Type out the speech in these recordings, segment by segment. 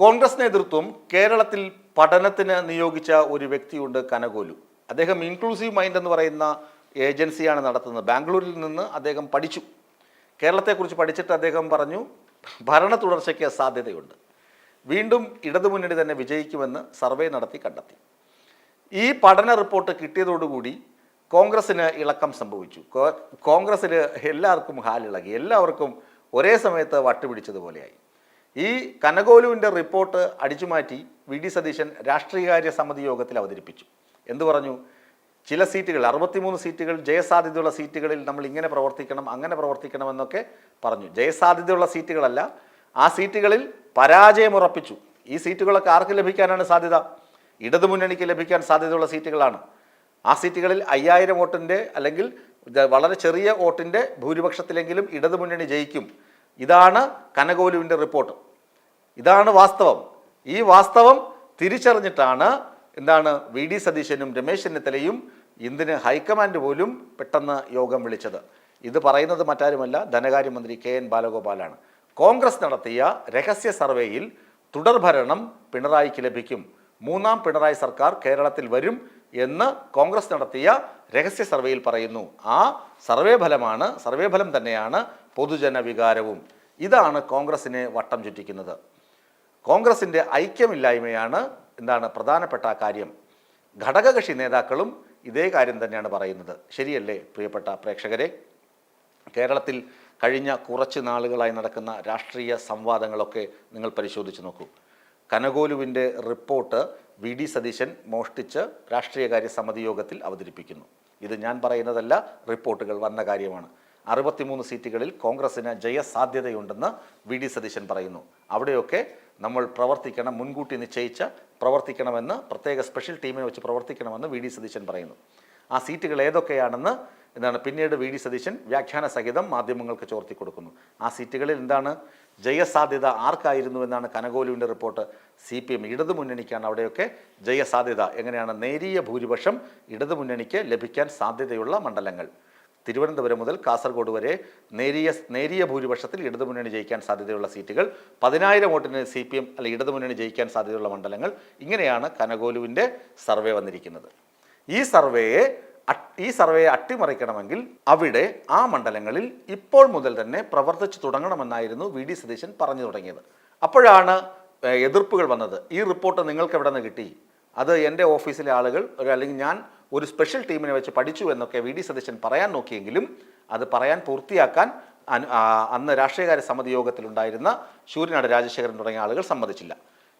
കോൺഗ്രസ് നേതൃത്വം കേരളത്തിൽ പഠനത്തിന് നിയോഗിച്ച ഒരു വ്യക്തിയുണ്ട് കനകോലു. അദ്ദേഹം ഇൻക്ലൂസീവ് മൈൻഡ് എന്ന് പറയുന്ന ഏജൻസിയാണ് നടത്തുന്നത്. ബാംഗ്ലൂരിൽ നിന്ന് അദ്ദേഹം പഠിച്ചു. കേരളത്തെക്കുറിച്ച് പഠിച്ചിട്ട് അദ്ദേഹം പറഞ്ഞു ഭരണ തുടർച്ചയ്ക്ക് സാധ്യതയുണ്ട്. വീണ്ടും ഇടതുമുന്നണി തന്നെ വിജയിക്കുമെന്ന് സർവേ നടത്തി കണ്ടെത്തി. ഈ പഠന റിപ്പോർട്ട് കിട്ടിയതോടുകൂടി കോൺഗ്രസ്സിന് ഇളക്കം സംഭവിച്ചു. കോൺഗ്രസ്സിൽ എല്ലാവർക്കും ഹാലിളകി. എല്ലാവർക്കും ഒരേ സമയത്ത് വട്ടുപിടിച്ചതുപോലെയായി. ഈ കനകോലുവിന്റെ റിപ്പോർട്ട് അടിച്ചുമാറ്റി വി. ഡി. സതീശൻ രാഷ്ട്രീയകാര്യ സമിതി യോഗത്തിൽ അവതരിപ്പിച്ചു. എന്തു പറഞ്ഞു? ചില സീറ്റുകൾ അറുപത്തിമൂന്ന് സീറ്റുകൾ ജയസാധ്യതയുള്ള സീറ്റുകളിൽ നമ്മൾ ഇങ്ങനെ പ്രവർത്തിക്കണം അങ്ങനെ പ്രവർത്തിക്കണമെന്നൊക്കെ പറഞ്ഞു. ജയസാധ്യതയുള്ള സീറ്റുകളല്ല ആ സീറ്റുകളിൽ പരാജയം ഉറപ്പിച്ചു. ഈ സീറ്റുകളൊക്കെ ആർക്ക് ലഭിക്കാനാണ് സാധ്യത? ഇടതുമുന്നണിക്ക് ലഭിക്കാൻ സാധ്യതയുള്ള സീറ്റുകളാണ്. ആ സീറ്റുകളിൽ അയ്യായിരം വോട്ടിന്റെ അല്ലെങ്കിൽ വളരെ ചെറിയ വോട്ടിന്റെ ഭൂരിപക്ഷത്തിലെങ്കിലും ഇടതുമുന്നണി ജയിക്കും. ഇതാണ് കനകോലുവിന്റെ റിപ്പോർട്ട്. ഇതാണ് വാസ്തവം. ഈ വാസ്തവം തിരിച്ചറിഞ്ഞിട്ടാണ് എന്താണ് വി ഡി സതീശനും രമേശ് ചെന്നിത്തലയും ഇന്തിന് ഹൈക്കമാൻഡ് പോലും പെട്ടെന്ന് യോഗം വിളിച്ചത്. ഇത് പറയുന്നത് മറ്റാരുമല്ല ധനകാര്യമന്ത്രി കെ എൻ ബാലഗോപാലാണ്. കോൺഗ്രസ് നടത്തിയ രഹസ്യ സർവേയിൽ തുടർഭരണം പിണറായിക്ക് ലഭിക്കും. മൂന്നാം പിണറായി സർക്കാർ കേരളത്തിൽ വരും എന്ന് കോൺഗ്രസ് നടത്തിയ രഹസ്യ സർവേയിൽ പറയുന്നു. ആ സർവേ ഫലമാണ് സർവേ ഫലം തന്നെയാണ് പൊതുജന വികാരവും ഇതാണ് കോൺഗ്രസിനെ വട്ടം ചുറ്റിക്കുന്നത്. കോൺഗ്രസിന്റെ ഐക്യമില്ലായ്മയാണ് എന്താണ് പ്രധാനപ്പെട്ട കാര്യം. ഘടകകക്ഷി നേതാക്കളും ഇതേ കാര്യം തന്നെയാണ് പറയുന്നത്. ശരിയല്ലേ പ്രിയപ്പെട്ട പ്രേക്ഷകരെ? കേരളത്തിൽ കഴിഞ്ഞ കുറച്ച് നാളുകളായി നടക്കുന്ന രാഷ്ട്രീയ സംവാദങ്ങളൊക്കെ നിങ്ങൾ പരിശോധിച്ച് നോക്കൂ. കനകോലുവിന്റെ റിപ്പോർട്ട് വി. ഡി. സതീശൻ മോഷ്ടിച്ച് രാഷ്ട്രീയകാര്യ സമിതി യോഗത്തിൽ അവതരിപ്പിക്കുന്നു. ഇത് ഞാൻ പറയുന്നതല്ല റിപ്പോർട്ടുകൾ വന്ന കാര്യമാണ്. അറുപത്തിമൂന്ന് സീറ്റുകളിൽ കോൺഗ്രസിന് ജയസാധ്യതയുണ്ടെന്ന് വി ഡി സതീശൻ പറയുന്നു. അവിടെയൊക്കെ നമ്മൾ പ്രവർത്തിക്കണം മുൻകൂട്ടി നിശ്ചയിച്ച് പ്രവർത്തിക്കണമെന്ന് പ്രത്യേക സ്പെഷ്യൽ ടീമിനെ വെച്ച് പ്രവർത്തിക്കണമെന്ന് വി ഡി സതീശൻ പറയുന്നു. ആ സീറ്റുകൾ ഏതൊക്കെയാണെന്ന് എന്താണ് പിന്നീട് വി ഡി സതീശൻ വ്യാഖ്യാന സഹിതം മാധ്യമങ്ങൾക്ക് ചോർത്തി കൊടുക്കുന്നു. ആ സീറ്റുകളിൽ എന്താണ്? ജയസാധ്യത ആർക്കായിരുന്നു എന്നാണ് കനകോലുവിന്റെ റിപ്പോർട്ട്. സി പി എം ഇടതുമുന്നണിക്കാണ് അവിടെയൊക്കെ ജയസാധ്യത. എങ്ങനെയാണ്? നേരിയ ഭൂരിപക്ഷം ഇടതുമുന്നണിക്ക് ലഭിക്കാൻ സാധ്യതയുള്ള മണ്ഡലങ്ങൾ. തിരുവനന്തപുരം മുതൽ കാസർഗോഡ് വരെ നേരിയ നേരിയ ഭൂരിപക്ഷത്തിൽ ഇടതുമുന്നണി ജയിക്കാൻ സാധ്യതയുള്ള സീറ്റുകൾ പതിനായിരം വോട്ടിന് സി പി എം അല്ലെ ഇടതുമുന്നണി ജയിക്കാൻ സാധ്യതയുള്ള മണ്ഡലങ്ങൾ ഇങ്ങനെയാണ് കനകോലുവിന്റെ സർവേ വന്നിരിക്കുന്നത്. ഈ സർവേയെ ഈ സർവേയെ അട്ടിമറിക്കണമെങ്കിൽ അവിടെ ആ മണ്ഡലങ്ങളിൽ ഇപ്പോൾ മുതൽ തന്നെ പ്രവർത്തിച്ചു തുടങ്ങണമെന്നായിരുന്നു വി ഡി സതീശൻ പറഞ്ഞു തുടങ്ങിയത്. അപ്പോഴാണ് എതിർപ്പുകൾ വന്നത്. ഈ റിപ്പോർട്ട് നിങ്ങൾക്ക് എവിടെ നിന്ന് കിട്ടി? അത് എന്റെ ഓഫീസിലെ ആളുകൾ അല്ലെങ്കിൽ ഞാൻ ഒരു സ്പെഷ്യൽ ടീമിനെ വെച്ച് പഠിച്ചു എന്നൊക്കെ വി ഡി സതീശൻ പറയാൻ നോക്കിയെങ്കിലും അത് പറയാൻ പൂർത്തിയാക്കാൻ അനു- അന്ന് രാഷ്ട്രീയകാര്യ സമിതി യോഗത്തിലുണ്ടായിരുന്ന ശൂര്യനാട് രാജശേഖരൻ തുടങ്ങിയ ആളുകൾ സമ്മതിച്ചില്ല.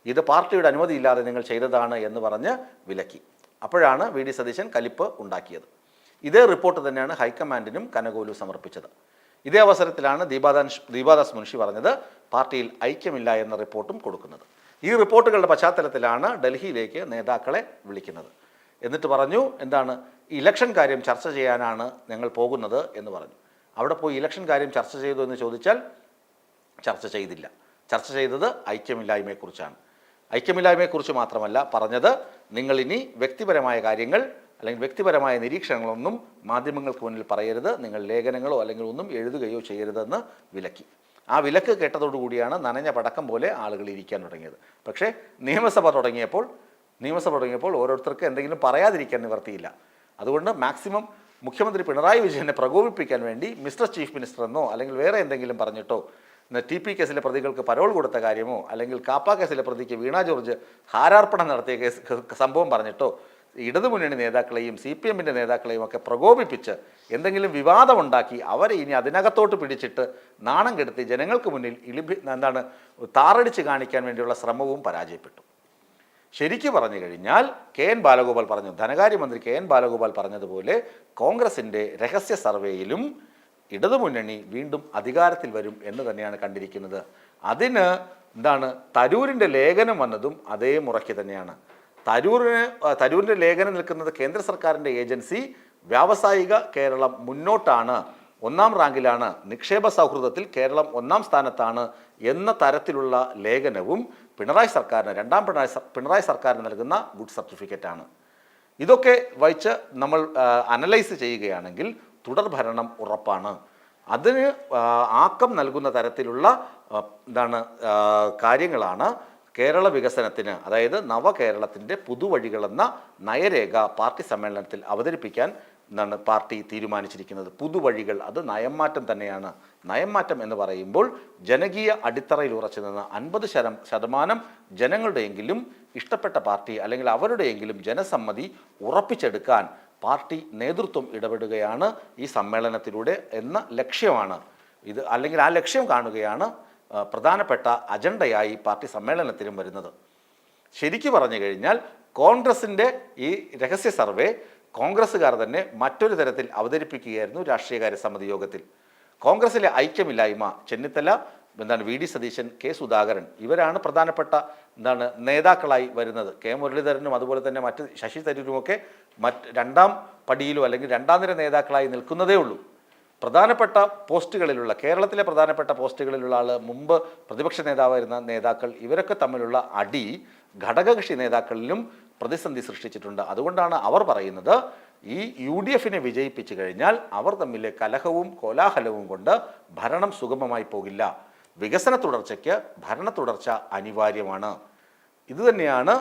ഇത് പാർട്ടിയുടെ അനുമതിയില്ലാതെ നിങ്ങൾ ചെയ്തതാണ് എന്ന് പറഞ്ഞ് വിലക്കി. അപ്പോഴാണ് വി ഡി സതീശൻ കലിപ്പ് ഉണ്ടാക്കിയത്. ഇതേ റിപ്പോർട്ട് തന്നെയാണ് ഹൈക്കമാൻഡിനും കനകോലു സമർപ്പിച്ചത്. ഇതേ അവസരത്തിലാണ് ദീപാദാൻ ദീപാദാസ് മുൻഷി പറഞ്ഞത് പാർട്ടിയിൽ ഐക്യമില്ല എന്ന റിപ്പോർട്ടും കൊടുക്കുന്നത്. ഈ റിപ്പോർട്ടുകളുടെ പശ്ചാത്തലത്തിലാണ് ഡൽഹിയിലേക്ക് നേതാക്കളെ വിളിക്കുന്നത്. എന്നിട്ട് പറഞ്ഞു എന്താണ്? ഇലക്ഷൻ കാര്യം ചർച്ച ചെയ്യാനാണ് ഞങ്ങൾ പോകുന്നത് എന്ന് പറഞ്ഞു. അവിടെ പോയി ഇലക്ഷൻ കാര്യം ചർച്ച ചെയ്തു എന്ന് ചോദിച്ചാൽ ചർച്ച ചെയ്തില്ല. ചർച്ച ചെയ്തത് ഐക്യമില്ലായ്മയെക്കുറിച്ചാണ്. ഐക്യമില്ലായ്മയെക്കുറിച്ച് മാത്രമല്ല പറഞ്ഞത് നിങ്ങളിനി വ്യക്തിപരമായ കാര്യങ്ങൾ അല്ലെങ്കിൽ വ്യക്തിപരമായ നിരീക്ഷണങ്ങളൊന്നും മാധ്യമങ്ങൾക്ക് മുന്നിൽ പറയരുത്. നിങ്ങൾ ലേഖനങ്ങളോ അല്ലെങ്കിൽ ഒന്നും എഴുതുകയോ ചെയ്യരുതെന്ന് വിലക്കി. ആ വിലക്ക് കേട്ടതോടുകൂടിയാണ് നനഞ്ഞ പടക്കം പോലെ ആളുകൾ ഇരിക്കാൻ തുടങ്ങിയത്. പക്ഷേ നിയമസഭ തുടങ്ങിയപ്പോൾ നിയമസഭ തുടങ്ങിയപ്പോൾ ഓരോരുത്തർക്ക് എന്തെങ്കിലും പറയാതിരിക്കാൻ നിവർത്തിയില്ല. അതുകൊണ്ട് മാക്സിമം മുഖ്യമന്ത്രി പിണറായി വിജയനെ പ്രകോപിപ്പിക്കാൻ വേണ്ടി മിസ്റ്റർ ചീഫ് മിനിസ്റ്റർ എന്നോ അല്ലെങ്കിൽ വേറെ എന്തെങ്കിലും പറഞ്ഞിട്ടോ ടി പി കേസിലെ പ്രതികൾക്ക് പരോൾ കൊടുത്ത കാര്യമോ അല്ലെങ്കിൽ കാപ്പ കേസിലെ പ്രതിക്ക് വീണ ജോർജ് ഹാരാർപ്പണം നടത്തിയ കേസ് സംഭവം പറഞ്ഞിട്ടോ ഇടതുമുന്നണി നേതാക്കളെയും സി പി എമ്മിന്റെ നേതാക്കളെയും ഒക്കെ പ്രകോപിപ്പിച്ച് എന്തെങ്കിലും വിവാദമുണ്ടാക്കി അവരെ ഇനി അതിനകത്തോട്ട് പിടിച്ചിട്ട് നാണം കെടുത്തി ജനങ്ങൾക്ക് മുന്നിൽ ഇളിപി എന്താണ് താറടിച്ച് കാണിക്കാൻ വേണ്ടിയുള്ള ശ്രമവും പരാജയപ്പെട്ടു. ശരിക്കു പറഞ്ഞു കഴിഞ്ഞാൽ കെ എൻ ബാലഗോപാൽ പറഞ്ഞു ധനകാര്യമന്ത്രി കെ എൻ ബാലഗോപാൽ പറഞ്ഞതുപോലെ കോൺഗ്രസിന്റെ രഹസ്യ സർവേയിലും ഇടതുമുന്നണി വീണ്ടും അധികാരത്തിൽ വരും എന്ന് തന്നെയാണ് കണ്ടിരിക്കുന്നത്. അതിന് എന്താണ് തരൂരിന്റെ ലേഖനം വന്നതും അതേ മുറയ്ക്ക് തന്നെയാണ്. തരൂരിന് തരൂരിന്റെ ലേഖനം നിൽക്കുന്നത് കേന്ദ്ര സർക്കാരിന്റെ ഏജൻസി വ്യാവസായിക കേരളം മുന്നോട്ടാണ് ഒന്നാം റാങ്കിലാണ് നിക്ഷേപ സൗഹൃദത്തിൽ കേരളം ഒന്നാം സ്ഥാനത്താണ് എന്ന തരത്തിലുള്ള ലേഖനവും പിണറായി സർക്കാരിന് രണ്ടാം പിണറായി പിണറായി സർക്കാരിന് നൽകുന്ന ഗുഡ് സർട്ടിഫിക്കറ്റാണ്. ഇതൊക്കെ വഹിച്ച് നമ്മൾ അനലൈസ് ചെയ്യുകയാണെങ്കിൽ തുടർഭരണം ഉറപ്പാണ്. അതിന് ആക്കം നൽകുന്ന തരത്തിലുള്ള എന്താണ് കാര്യങ്ങളാണ് കേരള വികസനത്തിന് അതായത് നവകേരളത്തിന്റെ പുതുവഴികളെന്ന നയരേഖ പാർട്ടി സമ്മേളനത്തിൽ അവതരിപ്പിക്കാൻ എന്നാണ് പാർട്ടി തീരുമാനിച്ചിരിക്കുന്നത്. പുതുവഴികൾ അത് നയംമാറ്റം തന്നെയാണ്. നയംമാറ്റം എന്ന് പറയുമ്പോൾ ജനകീയ അടിത്തറയിൽ ഉറച്ചു നിന്ന് അൻപത് ശതം ശതമാനം ജനങ്ങളുടെയെങ്കിലും ഇഷ്ടപ്പെട്ട പാർട്ടി അല്ലെങ്കിൽ അവരുടെയെങ്കിലും ജനസമ്മതി ഉറപ്പിച്ചെടുക്കാൻ പാർട്ടി നേതൃത്വം ഇടപെടുകയാണ് ഈ സമ്മേളനത്തിലൂടെ എന്ന ലക്ഷ്യമാണ്. ഇത് അല്ലെങ്കിൽ ആ ലക്ഷ്യം കാണുകയാണ് പ്രധാനപ്പെട്ട അജണ്ടയായി പാർട്ടി സമ്മേളനത്തിലും വരുന്നത്. ശരിക്കു പറഞ്ഞു കഴിഞ്ഞാൽ കോൺഗ്രസിന്റെ ഈ രഹസ്യ സർവേ കോൺഗ്രസ്സുകാർ തന്നെ മറ്റൊരു തരത്തിൽ അവതരിപ്പിക്കുകയായിരുന്നു രാഷ്ട്രീയകാര്യ സമിതി യോഗത്തിൽ. കോൺഗ്രസിലെ ഐക്യമില്ലായ്മ ചെന്നിത്തല എന്താണ് V D Satheesan K Sudhakaran ഇവരാണ് പ്രധാനപ്പെട്ട എന്താണ് നേതാക്കളായി വരുന്നത്. കെ മുരളീധരനും അതുപോലെ തന്നെ മറ്റ് ശശി തരൂരുമൊക്കെ മറ്റ് രണ്ടാം പടിയിലോ അല്ലെങ്കിൽ രണ്ടാം നിര നേതാക്കളായി നിൽക്കുന്നതേ ഉള്ളൂ. പ്രധാനപ്പെട്ട പോസ്റ്റുകളിലുള്ള കേരളത്തിലെ പ്രധാനപ്പെട്ട പോസ്റ്റുകളിലുള്ള ആൾ മുമ്പ് പ്രതിപക്ഷ നേതാവായിരുന്ന നേതാക്കൾ ഇവരൊക്കെ തമ്മിലുള്ള അടി ഘടകകക്ഷി നേതാക്കളിലും പ്രതിസന്ധി സൃഷ്ടിച്ചിട്ടുണ്ട്. അതുകൊണ്ടാണ് അവർ പറയുന്നത് ഈ യു ഡി എഫിനെ വിജയിപ്പിച്ചു കഴിഞ്ഞാൽ അവർ തമ്മിലെ കലഹവും കോലാഹലവും കൊണ്ട് ഭരണം സുഗമമായി പോകില്ല. വികസന തുടർച്ചയ്ക്ക് ഭരണ തുടർച്ച അനിവാര്യമാണ്. ഇതുതന്നെയാണ്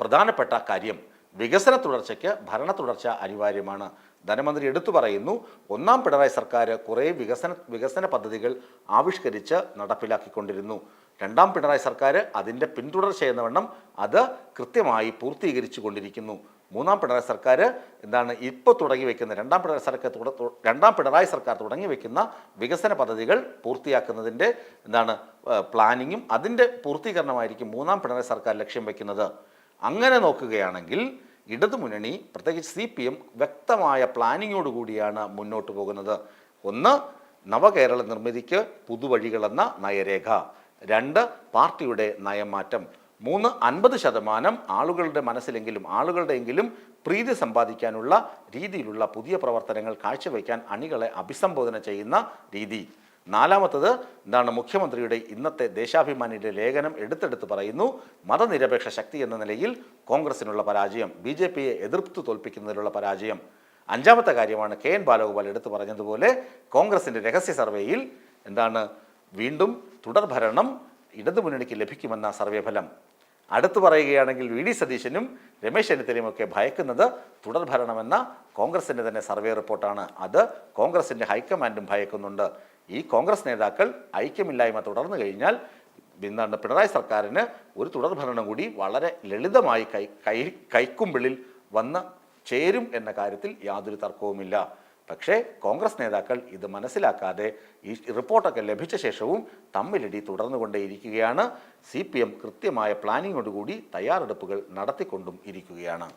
പ്രധാനപ്പെട്ട കാര്യം. വികസന തുടർച്ചയ്ക്ക് ഭരണ തുടർച്ച അനിവാര്യമാണ്. ധനമന്ത്രി എടുത്തു പറയുന്നു ഒന്നാം പിണറായി സർക്കാർ കുറേ വികസന വികസന പദ്ധതികൾ ആവിഷ്കരിച്ച് നടപ്പിലാക്കിക്കൊണ്ടിരുന്നു. രണ്ടാം പിണറായി സർക്കാർ അതിന്റെ പിന്തുടർച്ച എന്ന വണ്ണം അത് കൃത്യമായി പൂർത്തീകരിച്ചു കൊണ്ടിരിക്കുന്നു. മൂന്നാം പിണറായി സർക്കാർ എന്താണ് ഇപ്പോൾ തുടങ്ങി വെക്കുന്ന രണ്ടാം പിണറായി സർക്കാർ രണ്ടാം പിണറായി സർക്കാർ തുടങ്ങി വെക്കുന്ന വികസന പദ്ധതികൾ പൂർത്തിയാക്കുന്നതിന്റെ എന്താണ് പ്ലാനിങ്ങും അതിന്റെ പൂർത്തീകരണമായിരിക്കും മൂന്നാം പിണറായി സർക്കാർ ലക്ഷ്യം വയ്ക്കുന്നത് അങ്ങനെ നോക്കുകയാണെങ്കിൽ ഇടതുമുന്നണി പ്രത്യേകിച്ച് സി പി എം വ്യക്തമായ പ്ലാനിങ്ങോട് കൂടിയാണ് മുന്നോട്ട് പോകുന്നത്. ഒന്ന് നവകേരള നിർമ്മിതിക്ക് പുതുവഴികളെന്ന നയരേഖ. രണ്ട് പാർട്ടിയുടെ നയമാറ്റം. മൂന്ന് അൻപത് ശതമാനം ആളുകളുടെ മനസ്സിലെങ്കിലും ആളുകളുടെയെങ്കിലും പ്രീതി സമ്പാദിക്കാനുള്ള രീതിയിലുള്ള പുതിയ പ്രവർത്തനങ്ങൾ കാഴ്ചവെക്കാൻ അണികളെ അഭിസംബോധന ചെയ്യുന്ന രീതി. നാലാമത്തത് എന്താണ് മുഖ്യമന്ത്രിയുടെ ഇന്നത്തെ ദേശാഭിമാനിയുടെ ലേഖനം എടുത്തെടുത്ത് പറയുന്നു മതനിരപേക്ഷ ശക്തി എന്ന നിലയിൽ കോൺഗ്രസിനുള്ള പരാജയം ബി ജെ പിയെ എതിർത്ത് തോൽപ്പിക്കുന്നതിലുള്ള പരാജയം. അഞ്ചാമത്തെ കാര്യമാണ് കെ എൻ ബാലഗോപാൽ എടുത്തു പറഞ്ഞതുപോലെ കോൺഗ്രസിന്റെ രഹസ്യ സർവേയിൽ എന്താണ് വീണ്ടും തുടർഭരണം ഇടതുമുന്നണിക്ക് ലഭിക്കുമെന്ന സർവേ ഫലം അടുത്തു പറയുകയാണെങ്കിൽ വി ഡി സതീശനും രമേശ് ചെന്നിത്തലയും ഒക്കെ ഭയക്കുന്നത് തുടർഭരണമെന്ന കോൺഗ്രസിന്റെ തന്നെ സർവേ റിപ്പോർട്ടാണ്. അത് കോൺഗ്രസിന്റെ ഹൈക്കമാൻഡും ഭയക്കുന്നുണ്ട്. ഈ കോൺഗ്രസ് നേതാക്കൾ ഐക്യമില്ലായ്മ തുടർന്നു കഴിഞ്ഞാൽ എന്താണ് പിണറായി സർക്കാരിന് ഒരു തുടർ ഭരണം കൂടി വളരെ ലളിതമായി കൈ കൈ കൈക്കുമ്പിളിൽ വന്ന് ചേരും എന്ന കാര്യത്തിൽ യാതൊരു തർക്കവുമില്ല. പക്ഷേ കോൺഗ്രസ് നേതാക്കൾ ഇത് മനസ്സിലാക്കാതെ ഈ റിപ്പോർട്ടൊക്കെ ലഭിച്ച ശേഷവും തമ്മിലിടി തുടർന്നുകൊണ്ടേയിരിക്കുകയാണ്. സി പി എം കൃത്യമായ പ്ലാനിങ്ങോടുകൂടി തയ്യാറെടുപ്പുകൾ നടത്തിക്കൊണ്ടും ഇരിക്കുകയാണ്.